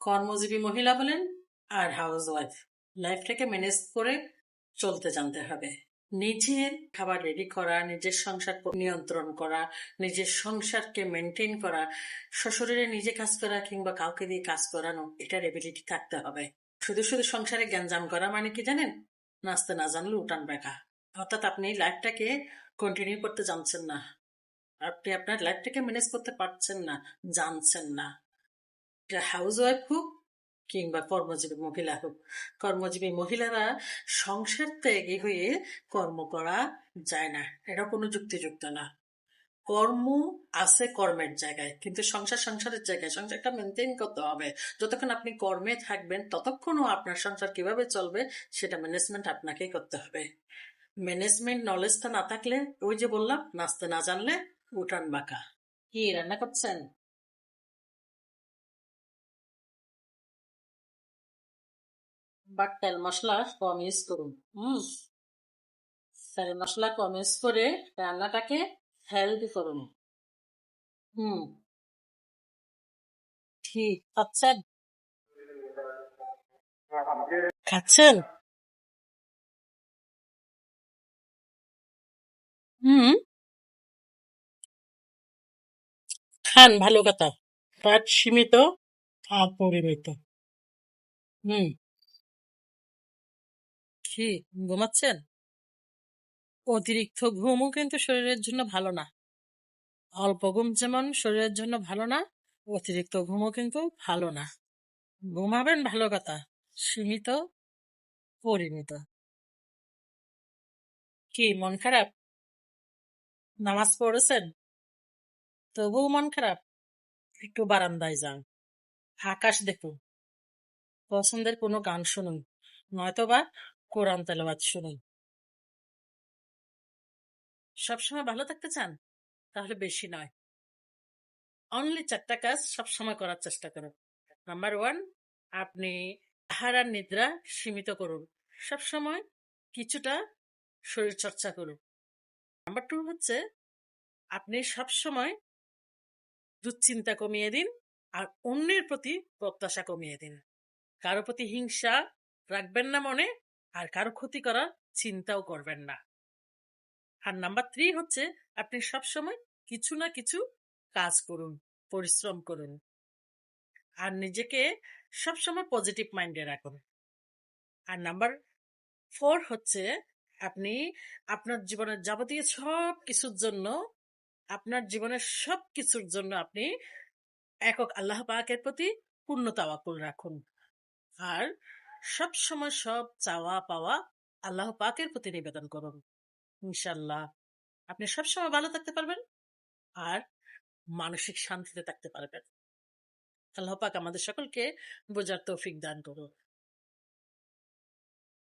কর্মজীবী মহিলা বলেন আর হাউস ওয়াইফ লাইফটাকে ম্যানেজ করে চলতে জানতে হবে। নিজের খাবার রেডি করা, নিজের সংসার নিয়ন্ত্রণ করা, নিজের সংসারকে মেনটেন করা, শ্বশুরের নিজে কাজ করা কিংবা কাউকে দিয়ে কাজ করানো, এটার এবিলিটি থাকতে হবে। শুধু শুধু সংসারে গ্যাঞ্জাম করা মানে কি জানেন? নাচতে না জানলে উঠান বেকা অর্থাৎ আপনি লাইফটাকে কন্টিনিউ করতে জানছেন না। আপনি আপনার লাইফটাকে ম্যানেজ করতে পারছেন না, জানছেন না। হাউস ওয়াইফ হোক কিংবা কর্মজীবী মহিলা হোক, কর্মজীবী মহিলারা সংসার ত্যাগী হয়ে কর্ম করা যায় না। এটা কোনো যুক্তিযুক্ত না। কর্ম আছে কর্মের জায়গায়, কিন্তু সংসার সংসারের জায়গায়, সংসারটা মেনটেন করতে হবে। যতক্ষণ আপনি কর্মে থাকবেন, ততক্ষণও আপনার সংসার কীভাবে চলবে, সেটা ম্যানেজমেন্ট আপনাকেই করতে হবে। ম্যানেজমেন্ট নলেজটা না থাকলে, ওই যে বললাম নাচতে না জানলে, উঠান বাঁকা। কি, রান্না করছেন? বাট মশলা কম ইউজ করুন হুম তেল মশলা কম ইউজ করে রান্নাটাকে হেলদি করুন হুম ঠিক খাচ্ছেন খাচ্ছেন হুম খান ভালো কথা বাট সীমিত আর পরিমিত হুম কি, ঘুমাচ্ছেন? অতিরিক্ত ঘুমও কিন্তু শরীরের জন্য ভালো না। অল্প ঘুম যেমন শরীরের জন্য ভালো না, অতিরিক্ত ঘুমও কিন্তু ভালো না। ঘুমাবেন ভালো কথা, সীমিত, পরিমিত। কি, মন খারাপ? নামাজ পড়েছেন? তবুও মন খারাপ? একটু বারান্দায় যান। আকাশ দেখুন। পছন্দের কোনো গান শুনুন। নয়তোবা কোরআন তেলাওয়াত শুনুন। সবসময় ভালো থাকতে চান? তাহলে বেশি নয়। অনলি চারটা কাজ সবসময় করার চেষ্টা করুন। নাম্বার ওয়ান আপনি আহার আর নিদ্রা সীমিত করুন। সবসময় কিছুটা শরীর চর্চা করুন। নাম্বার টু হচ্ছে, আপনি সবসময় দুশ্চিন্তা কমিয়ে দিন আর অন্যের প্রতি প্রত্যাশা কমিয়ে দিন। কারও প্রতি হিংসা রাখবেন না মনে আর কারও ক্ষতি করার চিন্তাও করবেন না। আর নাম্বার থ্রি হচ্ছে, আপনি সবসময় কিছু না কিছু কাজ করুন, পরিশ্রম করুন। আর নিজেকে সবসময় পজিটিভ মাইন্ডে রাখুন। আর নাম্বার ফোর হচ্ছে, আপনি আপনার জীবনের যাবতীয় সব কিছুর জন্য, আপনার জীবনের সব কিছুর জন্য আপনি একক আল্লাহ পাকের প্রতি পূর্ণ তাওয়াকুল রাখুন। আর সব সময় সব চাওয়া পাওয়া আল্লাহ পাকের প্রতি নিবেদন করুন। ইনশাল্লাহ আপনি সবসময় ভালো থাকতে পারবেন আর মানসিক শান্তিতে থাকতে পারবেন। আল্লাহ পাক আমাদের সকলকে বোঝার তৌফিক দান করুন।